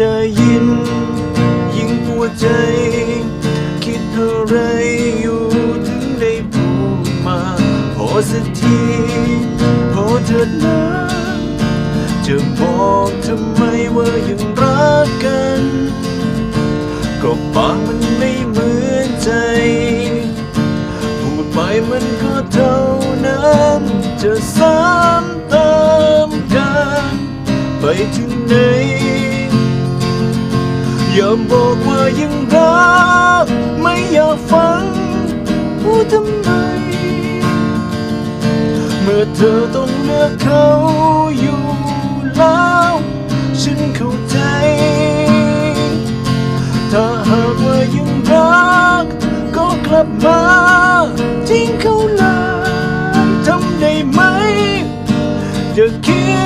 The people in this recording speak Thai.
ได้ยิน ยิ่งปวดใจ คิดอะไรอยู่ถึงได้พูดมา พอสักทีพอเธอนะจะบอกทำไมว่ายังรักกัน ก็ปากมันไม่เหมือนใจ พูดไปมันก็เท่านั้นจะซ้ำเติมกัน ไปถึงไหน ยอมบอกว่ายังรักไม่อยากฟังพูดทำไม เมื่อเธอต้องเลือกเขาอยู่แล้ว ฉันเข้าใจ ถ้าหากว่ายังรัก ก็กลับมาทิ้งเขาเลยทำได้ไหมจะคิด